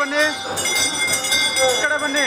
ಬನ್ನಿ ಈ ಕಡೆ ಬನ್ನಿ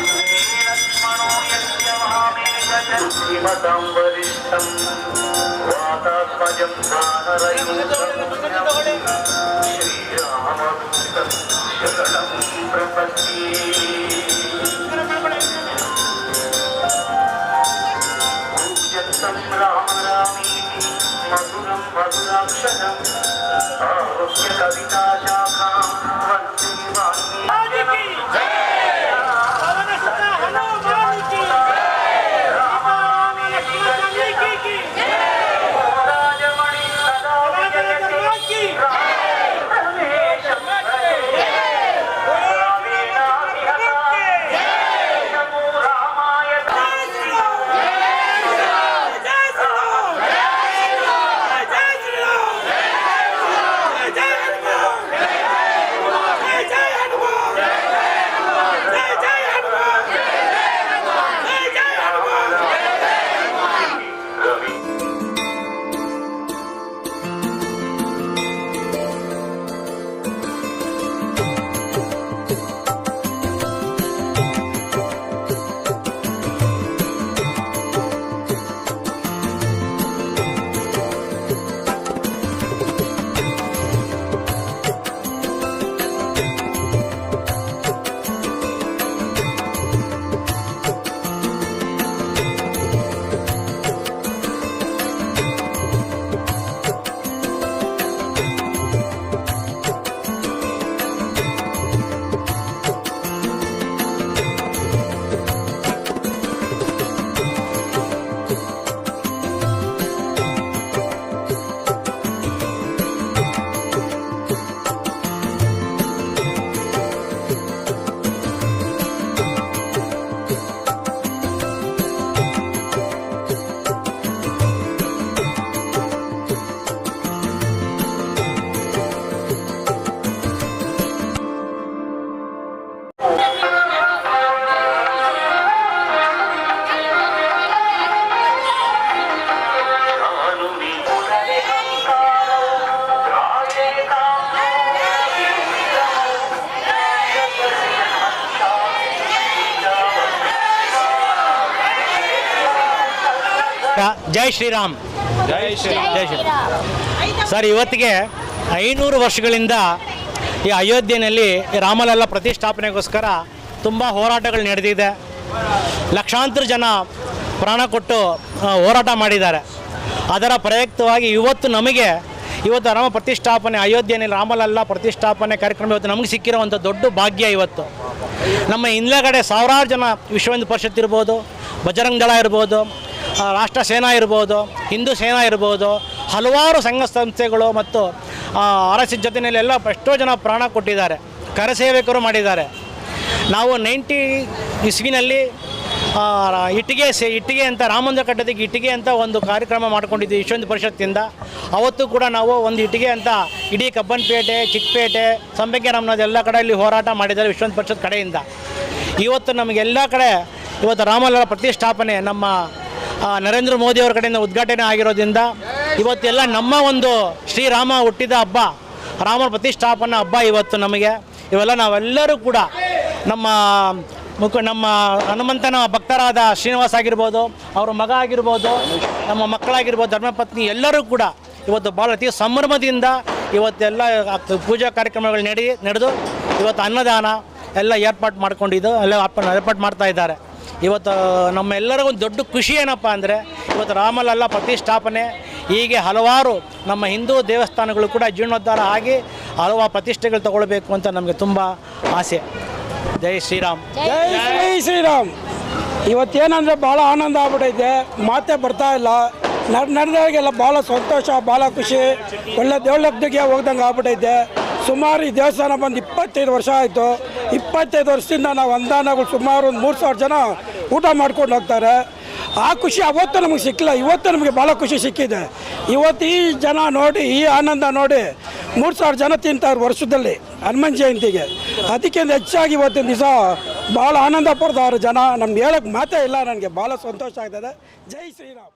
ராஜம் தானரையும் ಜೈ ಶ್ರೀರಾಮ್. ಜೈ ಶ್ರೀ ಜೈ ಶ್ರೀರಾಮ್ ಸರ್ ಇವತ್ತಿಗೆ ಐನೂರು ವರ್ಷಗಳಿಂದ ಈ ಅಯೋಧ್ಯೆಯಲ್ಲಿ ರಾಮಲಲ್ಲ ಪ್ರತಿಷ್ಠಾಪನೆಗೋಸ್ಕರ ತುಂಬ ಹೋರಾಟಗಳು ನಡೆದಿದೆ. ಲಕ್ಷಾಂತರ ಜನ ಪ್ರಾಣ ಕೊಟ್ಟು ಹೋರಾಟ ಮಾಡಿದ್ದಾರೆ. ಅದರ ಪ್ರಯುಕ್ತವಾಗಿ ಇವತ್ತು ನಮಗೆ ಇವತ್ತು ರಾಮ ಪ್ರತಿಷ್ಠಾಪನೆ ಅಯೋಧ್ಯೆಯಲ್ಲಿ ರಾಮಲಲ್ಲ ಪ್ರತಿಷ್ಠಾಪನೆ ಕಾರ್ಯಕ್ರಮ ಇವತ್ತು ನಮಗೆ ಸಿಕ್ಕಿರುವಂಥ ದೊಡ್ಡ ಭಾಗ್ಯ ಇವತ್ತು. ನಮ್ಮ ಹಿಂದಗಡೆ ಸಾವಿರಾರು ಜನ ವಿಶ್ವ ಹಿಂದೂ ಪರಿಷತ್ ಇರ್ಬೋದು ಬಜರಂಗ್ ದಳ ಇರ್ಬೋದು ರಾಷ್ಟ್ರ ಸೇನಾ ಇರ್ಬೋದು, ಹಿಂದೂ ಸೇನಾ ಇರ್ಬೋದು, ಹಲವಾರು ಸಂಘ ಸಂಸ್ಥೆಗಳು ಮತ್ತು ಅರಸಿ ಜೊತೆಯಲ್ಲಿ ಎಲ್ಲ ಎಷ್ಟೋ ಜನ ಪ್ರಾಣ ಕೊಟ್ಟಿದ್ದಾರೆ ಕರಸೇವಕರು ಮಾಡಿದ್ದಾರೆ. ನಾವು ನೈಂಟಿ ಇಸ್ವಿನಲ್ಲಿ ಇಟ್ಟಿಗೆ ಸೇ, ಇಟ್ಟಿಗೆ ಅಂತ ರಾಮ ಮಂದಿರ ಕಟ್ಟೋದಕ್ಕೆ ಇಟ್ಟಿಗೆ ಅಂತ ಒಂದು ಕಾರ್ಯಕ್ರಮ ಮಾಡ್ಕೊಂಡಿದ್ದೀವಿ ವಿಶ್ವ ಪರಿಷತ್ತಿಂದ. ಅವತ್ತು ಕೂಡ ನಾವು ಒಂದು ಇಟ್ಟಿಗೆ ಅಂತ ಇಡೀ ಕಬ್ಬನ್ಪೇಟೆ, ಚಿಕ್ಕಪೇಟೆ ಸಂಬಂಗೆ ನಮ್ಮದು ಎಲ್ಲ ಕಡೆ ಇಲ್ಲಿ ಹೋರಾಟ ಮಾಡಿದ್ದಾರೆ ವಿಶ್ವ ಪರಿಷತ್ ಕಡೆಯಿಂದ. ಇವತ್ತು ನಮಗೆಲ್ಲ ಕಡೆ, ಇವತ್ತು ರಾಮಲಲ್ಲ ಪ್ರತಿಷ್ಠಾಪನೆ ನಮ್ಮ ನರೇಂದ್ರ ಮೋದಿ ಅವರ ಕಡೆಯಿಂದ ಉದ್ಘಾಟನೆ ಆಗಿರೋದ್ರಿಂದ ಇವತ್ತೆಲ್ಲ ನಮ್ಮ ಒಂದು ಶ್ರೀರಾಮ ಹುಟ್ಟಿದ ಹಬ್ಬ, ರಾಮ ಪ್ರತಿಷ್ಠಾಪನಾ ಹಬ್ಬ ಇವತ್ತು ನಮಗೆ. ಇವೆಲ್ಲ ನಾವೆಲ್ಲರೂ ಕೂಡ ನಮ್ಮ ಮುಖ, ನಮ್ಮ ಹನುಮಂತನ ಭಕ್ತರಾದ ಶ್ರೀನಿವಾಸ್ ಆಗಿರ್ಬೋದು, ಅವರ ಮಗ ಆಗಿರ್ಬೋದು, ನಮ್ಮ ಮಕ್ಕಳಾಗಿರ್ಬೋದು ಧರ್ಮಪತ್ನಿ ಎಲ್ಲರೂ ಕೂಡ ಇವತ್ತು ಭಾಳ ಅತಿ ಸಂಭ್ರಮದಿಂದ ಇವತ್ತೆಲ್ಲ ಪೂಜಾ ಕಾರ್ಯಕ್ರಮಗಳು ನಡಿ ನಡೆದು ಇವತ್ತು ಅನ್ನದಾನ ಎಲ್ಲ ಏರ್ಪಾಟ್ ಮಾಡ್ಕೊಂಡಿದ್ದು, ಎಲ್ಲ ಏರ್ಪಾಟ್ ಮಾಡ್ತಾ ಇದ್ದಾರೆ. ಇವತ್ತು ನಮ್ಮೆಲ್ಲರಿಗೂ ಒಂದು ದೊಡ್ಡ ಖುಷಿ ಏನಪ್ಪ ಅಂದರೆ ಇವತ್ತು ರಾಮಲಲ್ಲ ಪ್ರತಿಷ್ಠಾಪನೆ ಹೀಗೆ ಹಲವಾರು ನಮ್ಮ ಹಿಂದೂ ದೇವಸ್ಥಾನಗಳು ಕೂಡ ಜೀರ್ಣೋದ್ಧಾರ ಆಗಿ ಹಲವಾರು ಪ್ರತಿಷ್ಠೆಗಳು ತಗೊಳ್ಬೇಕು ಅಂತ ನಮಗೆ ತುಂಬ ಆಸೆ. ಜೈ ಶ್ರೀರಾಮ್. ಜೈ ಶ್ರೀರಾಮ್. ಇವತ್ತೇನಂದರೆ ಭಾಳ ಆನಂದ ಆಗ್ಬಿಟ್ಟೈತೆ. ಮಾತೇ ಬರ್ತಾ ಇಲ್ಲ. ನಡ್ ನಡೆದವ್ರಿಗೆಲ್ಲ ಭಾಳ ಸಂತೋಷ ಭಾಳ ಖುಷಿ. ಒಳ್ಳೆ ದೇವಲಬ್ಧಿಗೆ ಹೋಗ್ದಂಗೆ ಆಗ್ಬಿಟ್ಟೈತೆ. ಸುಮಾರು ಈ ದೇವಸ್ಥಾನ ಬಂದು ಇಪ್ಪತ್ತೈದು ವರ್ಷ ಆಯಿತು. ಇಪ್ಪತ್ತೈದು ವರ್ಷದಿಂದ ನಾವು ಅನುದಾನಗಳು ಸುಮಾರು ಒಂದು ಮೂರು ಸಾವಿರ ಜನ ಊಟ ಮಾಡ್ಕೊಂಡು ಹೋಗ್ತಾರೆ. ಆ ಖುಷಿ ಅವತ್ತು ನಮಗೆ ಸಿಕ್ಕಿಲ್ಲ. ಇವತ್ತು ನಮಗೆ ಭಾಳ ಖುಷಿ ಸಿಕ್ಕಿದೆ. ಇವತ್ತು ಈ ಜನ ನೋಡಿ, ಈ ಆನಂದ ನೋಡಿ ಮೂರು ಸಾವಿರ ಜನ ತಿಂತಾರೆ ವರ್ಷದಲ್ಲಿ ಹನುಮನ್ ಜಯಂತಿಗೆ. ಅದಕ್ಕಿಂತ ಹೆಚ್ಚಾಗಿ ಇವತ್ತಿನ ದಿವಸ ಭಾಳ ಆನಂದ ಪಡ್ತಾರೆ ಜನ. ನಮ್ಗೆ ಹೇಳಕ್ಕೆ ಮಾತೇ ಇಲ್ಲ. ನನಗೆ ಭಾಳ ಸಂತೋಷ ಆಗ್ತದೆ. ಜೈ ಶ್ರೀರಾಮ್.